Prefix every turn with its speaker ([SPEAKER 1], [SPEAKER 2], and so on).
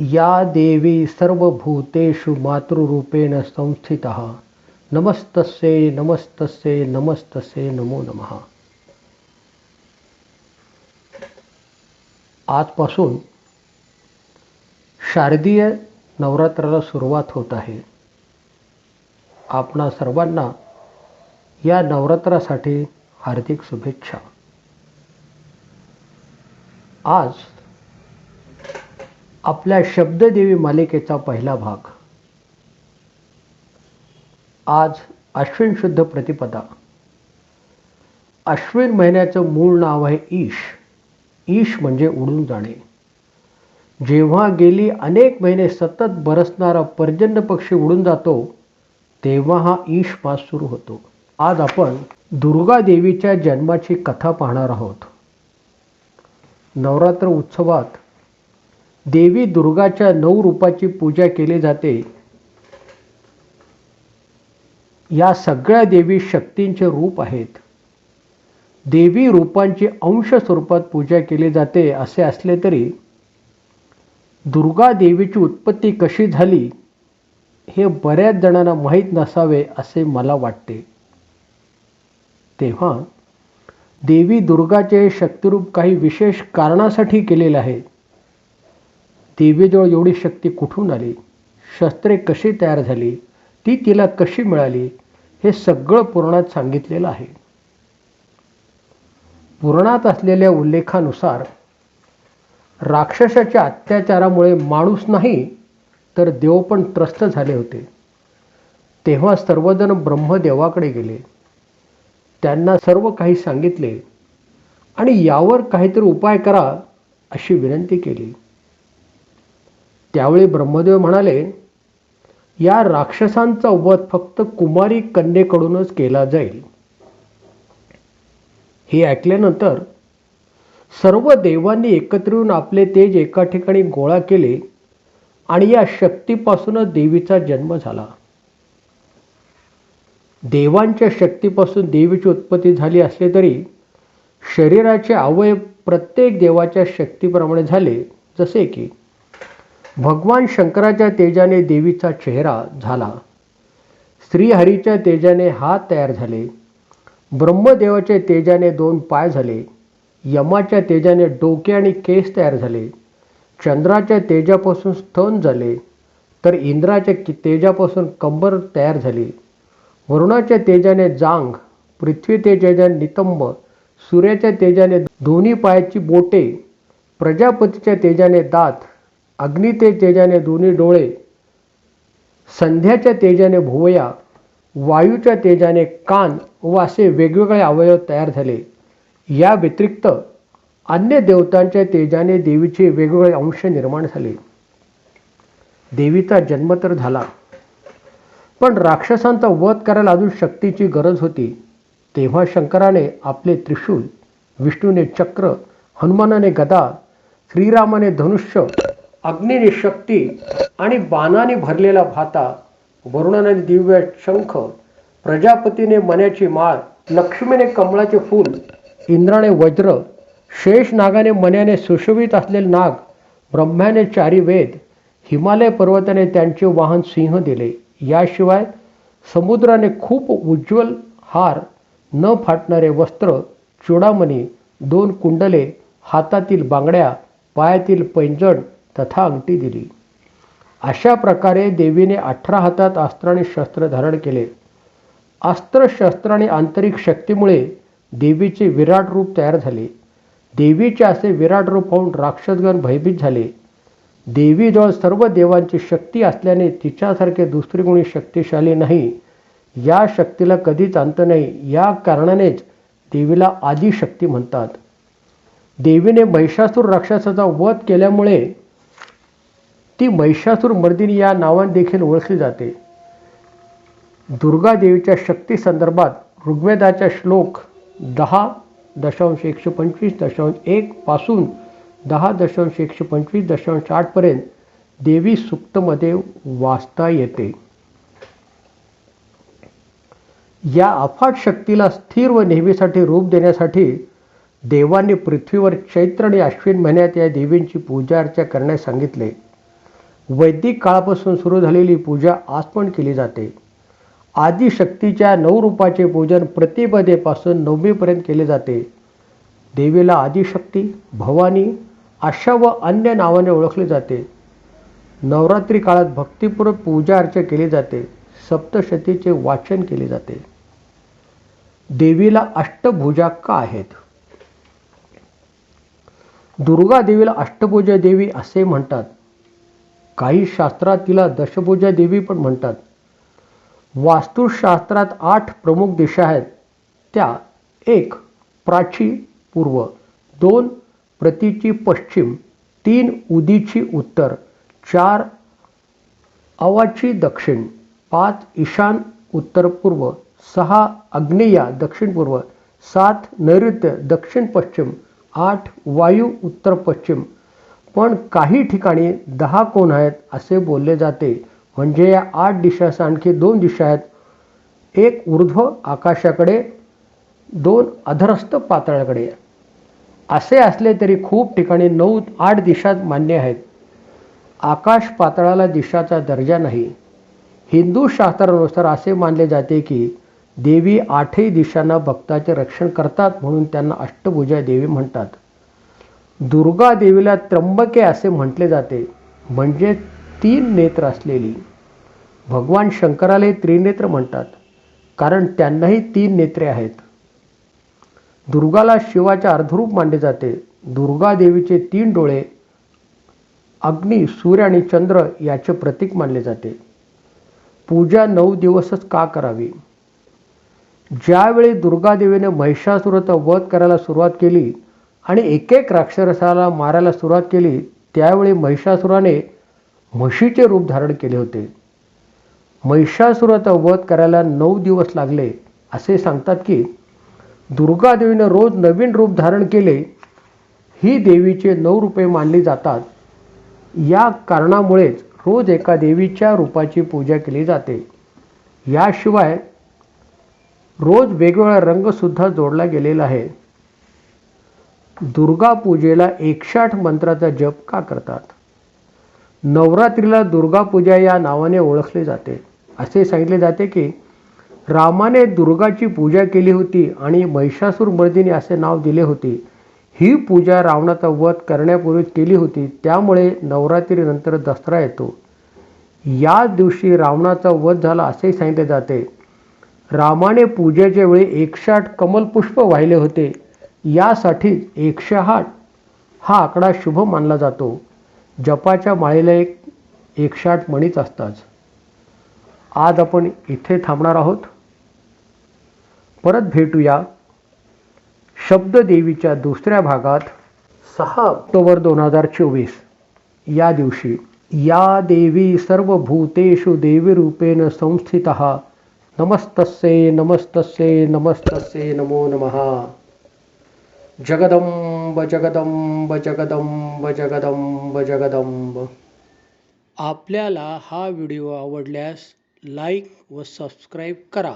[SPEAKER 1] या देवी सर्वभूतेषु मातृरूपेण संस्थितः। नमस्तस्ये नमस्तस्ये नमस्तस्ये नमो नमः। आजपासून शारदीय नवरात्राला सुरुवात होत आहे। आपणा सर्वांना या नवरात्रासाठी हार्दिक शुभेच्छा। आज आपल्या शब्ददेवी मालिकेचा पहिला भाग. आज अश्विन शुद्ध प्रतिपदा. अश्विन महिन्याचं मूळ नाव आहे ईश. ईश म्हणजे उडून जाणे. जेव्हा गेली अनेक महिने सतत बरसणारा पर्जन्य पक्षी उडून जातो तेव्हा हा ईश मास सुरू होतो. आज आपण दुर्गा देवीच्या जन्माची कथा पाहणार आहोत. नवरात्र उत्सवात देवी दुर्गाच्या नऊ रूपाची पूजा केली जाते. या सगळ्या देवी शक्तींचे रूप आहेत. देवी रूपांची अंश स्वरूपात पूजा केली जाते असे असले तरी दुर्गा देवीची उत्पत्ती कशी झाली हे बऱ्याच जणांना माहीत नसावे असे मला वाटते. तेव्हा देवी दुर्गाचे शक्तिरूप काही विशेष कारणासाठी केलेले आहे. देवीजवळ एवढी शक्ती कुठून आली? शस्त्रे कशी तयार झाली? ती तिला कशी मिळाली? हे सगळं पुराणात सांगितलेलं आहे. पुराणात असलेल्या उल्लेखानुसार राक्षसाच्या अत्याचारामुळे माणूस नाही तर देव पण त्रस्त झाले होते. तेव्हा सर्वजण ब्रह्मदेवाकडे गेले. त्यांना सर्व काही सांगितले आणि यावर काहीतरी उपाय करा अशी विनंती केली. त्यावेळी ब्रह्मदेव म्हणाले या राक्षसांचा वध फक्त कुमारी कन्येकडूनच केला जाईल. हे ऐकल्यानंतर सर्व देवांनी एकत्र येऊन आपले तेज एका ठिकाणी गोळा केले आणि या शक्तीपासूनच देवीचा जन्म झाला. देवांच्या शक्तीपासून देवीची उत्पत्ती झाली असले तरी शरीराचे अवयव प्रत्येक देवाच्या शक्तीप्रमाणे झाले जसे की भगवान शंकराच्या तेजाने देवीचा चेहरा झाला. श्रीहरीच्या तेजाने हात तयार झाले. ब्रह्मदेवाच्या तेजाने दोन पाय झाले. यमाच्या तेजाने डोके आणि केस तयार झाले. चंद्राच्या तेजापासून स्तन झाले. तर इंद्राच्या तेजापासून कंबर तयार झाली. वरुणाच्या तेजाने जांग पृथ्वी तेजाने नितंब सूर्याच्या तेजाने दोन्ही पायाची बोटे प्रजापतीच्या तेजाने दात अग्निते तेजाने दोन्ही डोळे संध्याच्या तेजाने भुवया वायूच्या तेजाने कान व असे वेगवेगळे अवयव तयार झाले. या व्यतिरिक्त अन्य देवतांच्या तेजाने देवीचे वेगवेगळे अंश निर्माण झाले. देवीचा जन्म तर झाला पण राक्षसांचा वध करायला अजून शक्तीची गरज होती. तेव्हा शंकराने आपले त्रिशूल विष्णूने चक्र हनुमानाने गदा श्रीरामाने धनुष्य अग्नीने शक्ती आणि बाणाने भरलेला भाता वरुणाने दिव्य शंख प्रजापतीने मण्याची माळ लक्ष्मीने कमळाचे फूल इंद्राने वज्र शेष नागाने मण्याने सुशोभित असलेले नाग ब्रह्म्याने चारी वेद हिमालय पर्वताने त्यांचे वाहन सिंह दिले. याशिवाय समुद्राने खूप उज्ज्वल हार न फाटणारे वस्त्र चुडामणी दोन कुंडले हातातील बांगड्या पायातील पैंजण तथा अंगठी दिली. अशा प्रकारे देवीने अठरा हातात अस्त्र आणि शस्त्र धारण केले. अस्त्र शस्त्र आणि आंतरिक शक्तीमुळे देवीचे विराट रूप तयार झाले. देवीचे असे विराट रूप होऊन राक्षसगण भयभीत झाले. देवीजवळ सर्व देवांची शक्ती असल्याने तिच्यासारखे दुसरी कोणी शक्तिशाली नाही. या शक्तीला कधीच अंत नाही. या कारणानेच देवीला आदिशक्ती म्हणतात. देवीने महिषासूर राक्षसाचा वध केल्यामुळे ती महिषासूर मर्दिनी या नावाने देखील ओळखली जाते. दुर्गा देवीच्या शक्ती संदर्भात ऋग्वेदाच्या श्लोक दहा दशांश एकशे पंचवीस दशांश एक पासून दहा दशांश एकशे पंचवीस दशांश आठपर्यंत देवी सुक्तमध्ये वाचता येते. या अफाट शक्तीला स्थिर व नेहमीसाठी रूप देण्यासाठी देवांनी पृथ्वीवर चैत्र आणि अश्विन महिन्यात या देवींची पूजा अर्चा करण्यास सांगितले. वैदिक काळापासून सुरू झालेली पूजा आज पण केली जाते. आदिशक्तीच्या नऊ रूपाचे पूजन प्रतिपदेपासून नवमीपर्यंत केले जाते. देवीला आदिशक्ती भवानी अशा व अन्य नावाने ओळखले जाते. नवरात्री काळात भक्तिपूर्वक पूजा अर्चा केली जाते. सप्तशतीचे वाचन केले जाते. देवीला अष्टभुजा का आहेत? दुर्गा देवीला अष्टभुजा देवी असे म्हणतात. काही शास्त्रात तिला दशभुजा देवी पण म्हणतात. वास्तुशास्त्रात आठ प्रमुख दिशा आहेत. त्या एक प्राची पूर्व दोन प्रतीची पश्चिम तीन उदीची उत्तर चार अवाची दक्षिण पाच ईशान उत्तर पूर्व सहा आग्नेया दक्षिण पूर्व सात नैऋत्य दक्षिण पश्चिम आठ वायू उत्तर पश्चिम पण काही ठिकाणी दहा कोण आहेत असे बोलले जाते. म्हणजे या आठ दिशास आणखी दोन दिशा आहेत. एक ऊर्ध्व आकाशाकडे दोन अधरस्थ पातळाकडे. असे असले तरी खूप ठिकाणी नऊ आठ दिशा मान्य आहेत. आकाश पातळाला दिशाचा दर्जा नाही. हिंदू शास्त्रानुसार असे मानले जाते की देवी आठही दिशांना भक्ताचे रक्षण करतात म्हणून त्यांना अष्टभुजा देवी म्हणतात. दुर्गा देवीला त्र्यंबके असे म्हटले जाते. म्हणजे तीन नेत्र असलेली. भगवान शंकरालाही त्रिनेत्र म्हणतात. कारण त्यांनाही तीन नेत्रे आहेत. दुर्गाला शिवाचे अर्धरूप मानले जाते. दुर्गा देवीचे तीन डोळे अग्नी सूर्य आणि चंद्र याचे प्रतीक मानले जाते. पूजा नऊ दिवसच का करावी? ज्यावेळी दुर्गादेवीने महिषासुराचा वध करायला सुरुवात केली आणि एक एक राक्षसाला मारायला सुरुवात केली त्यावेळी महिषासुराने म्हशीचे रूप धारण केले होते. महिषासुराचा वध करायला नऊ दिवस लागले असे सांगतात की दुर्गादेवीनं रोज नवीन रूप धारण केले. ही देवीचे नऊ रूपे मानली जातात. या कारणामुळेच रोज एका देवीच्या रूपाची पूजा केली जाते. याशिवाय रोज वेगवेगळा रंगसुद्धा जोडला गेलेला आहे. दुर्गा पूजेला एकशाठ मंत्राचा जप का करतात? नवरात्रीला दुर्गा पूजा या नावाने ओळखले जाते. असे सांगितले जाते की रामाने दुर्गाची पूजा केली होती आणि महिषासूर मर्दिनी असे नाव दिले होते. ही पूजा रावणाचा वध करण्यापूर्वी केली होती. त्यामुळे नवरात्रीनंतर दसरा येतो. या दिवशी रावणाचा वध झाला असे सांगितले जाते. रामाने पूजेच्या वेळी एकशे कमलपुष्प वाहिले होते. यासाठी एकशे आठ हा आकडा शुभ मानला जातो. जपाच्या माळेला एक एकशे आठ मणीच असतात. आज आपण इथे थांबणार आहोत. परत भेटूया शब्ददेवीच्या दुसऱ्या भागात सहा ऑक्टोबर दोन हजार चोवीस. या दिवशी या देवी सर्व भूतेषु देवीरूपेण संस्थित. नमस्तस्ये नमस्तस्ये नमस्तस्ये नमो नमः. जगदंब जगदंब जगदंब जगदंब जगदंब. आपल्याला हा व्हिडिओ आवडल्यास लाईक व सबस्क्राईब करा.